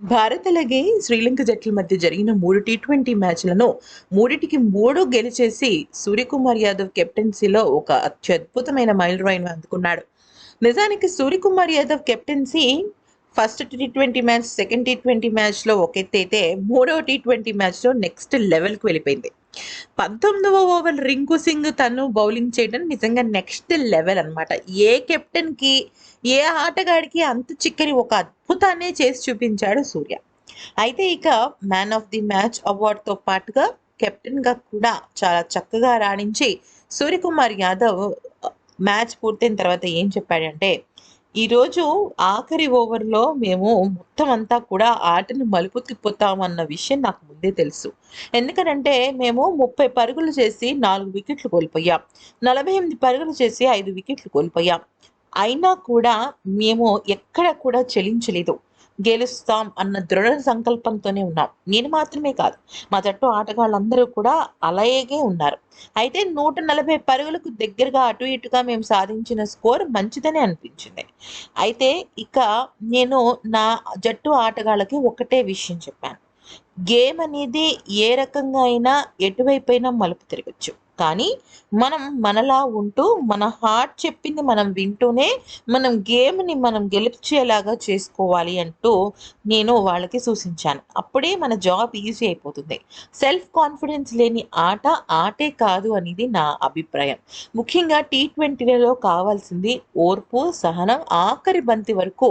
భారత్ అలాగే శ్రీలంక జట్ల మధ్య జరిగిన మూడు టీ ట్వంటీ మ్యాచ్లను మూడిటికి మూడు గెలిచేసి సూర్యకుమార్ యాదవ్ కెప్టెన్సీలో ఒక అత్యద్భుతమైన మైల్ రాయిను అందుకున్నాడు. నిజానికి Suryakumar Yadav captaincy first T twenty match second T twenty మ్యాచ్లో ఒక ఎత్తు అయితే మూడో టీ ట్వంటీ మ్యాచ్లో నెక్స్ట్ లెవెల్కి వెళ్ళిపోయింది. పంతొమ్మిదవ ఓవర్ రింకు సింగ్ తను బౌలింగ్ చేయడం నిజంగా నెక్స్ట్ లెవెల్ అన్నమాట. ఏ కెప్టెన్కి ఏ ఆటగాడికి అంత చిక్కని ఒక అద్భుతాన్ని చేసి చూపించాడు సూర్య. అయితే ఇక మ్యాన్ ఆఫ్ ది మ్యాచ్ అవార్డుతో పాటుగా కెప్టెన్గా కూడా చాలా చక్కగా రాణించి సూర్యకుమార్ యాదవ్ మ్యాచ్ పూర్తయిన తర్వాత ఏం చెప్పాడంటే ఈరోజు ఆఖరి ఓవర్లో మేము మొత్తం అంతా కూడా ఆటను మలుపు తిప్పుతామన్న విషయం నాకు ముందే తెలుసు. ఎందుకనంటే మేము ముప్పై పరుగులు చేసి నాలుగు వికెట్లు కోల్పోయాం. నలభై ఎనిమిది పరుగులు చేసి ఐదు వికెట్లు కోల్పోయాం. అయినా కూడా మేము ఎక్కడ కూడా చెలించలేదు గెలుస్తాం అన్న దృఢ సంకల్పంతోనే ఉన్నాం. నేను మాత్రమే కాదు మా జట్టు ఆటగాళ్ళందరూ కూడా అలాగే ఉన్నారు. అయితే నూట నలభై పరుగులకు దగ్గరగా అటు ఇటుగా మేము సాధించిన స్కోర్ మంచిదని అనిపించింది. అయితే ఇక నేను నా జట్టు ఆటగాళ్ళకి ఒకటే విషయం చెప్పాను. గేమ్ అనేది ఏ రకంగా అయినా ఎటువైపు అయినా మలుపు తిరగచ్చు. కానీ మనం మనలా ఉంటూ మన హార్ట్ చెప్పింది మనం వింటూనే మనం గేమ్ని మనం గెలిచేలాగా చేసుకోవాలి అంటూ నేను వాళ్ళకి సూచించాను. అప్పుడే మన జాబ్ ఈజీ అయిపోతుంది. సెల్ఫ్ కాన్ఫిడెన్స్ లేని ఆట ఆటే కాదు అనేది నా అభిప్రాయం. ముఖ్యంగా టీ ట్వంటీలలో కావాల్సింది ఓర్పు సహనం ఆఖరి బంతి వరకు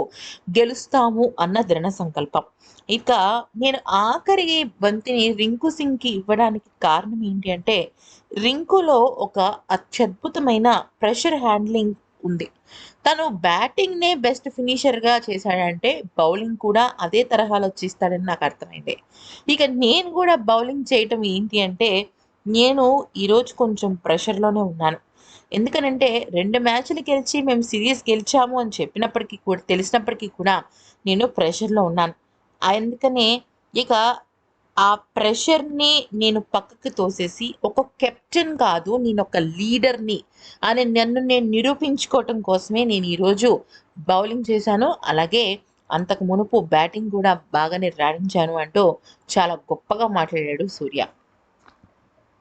గెలుస్తాము అన్న దృఢ సంకల్పం. ఇక నేను ఆఖరి బంతిని రింకు సింగ్కి ఇవ్వడానికి కారణం ఏంటి అంటే రింకులో ఒక అత్యద్భుతమైన ప్రెషర్ హ్యాండ్లింగ్ ఉంది. తను బ్యాటింగ్నే బెస్ట్ ఫినిషర్గా చేశాడంటే బౌలింగ్ కూడా అదే తరహాలో చేస్తాడని నాకు అర్థమైంది. ఇక నేను కూడా బౌలింగ్ చేయటం ఏంటి అంటే నేను ఈరోజు కొంచెం ప్రెషర్లోనే ఉన్నాను. ఎందుకనంటే రెండు మ్యాచ్లు గెలిచి మేము సిరీస్ గెలిచాము అని చెప్పినప్పటికీ కూడా తెలిసినప్పటికీ కూడా నేను ప్రెషర్లో ఉన్నాను. అందుకనే ఇక ఆ ప్రెషర్ని నేను పక్కకి తోసేసి ఒక కెప్టెన్ కాదు నేను ఒక లీడర్ని అని నన్ను నేను నిరూపించుకోవటం కోసమే నేను ఈరోజు బౌలింగ్ చేశాను. అలాగే అంతకు మునుపు బ్యాటింగ్ కూడా బాగానే రాణించాను అంటూ చాలా గొప్పగా మాట్లాడాడు సూర్య.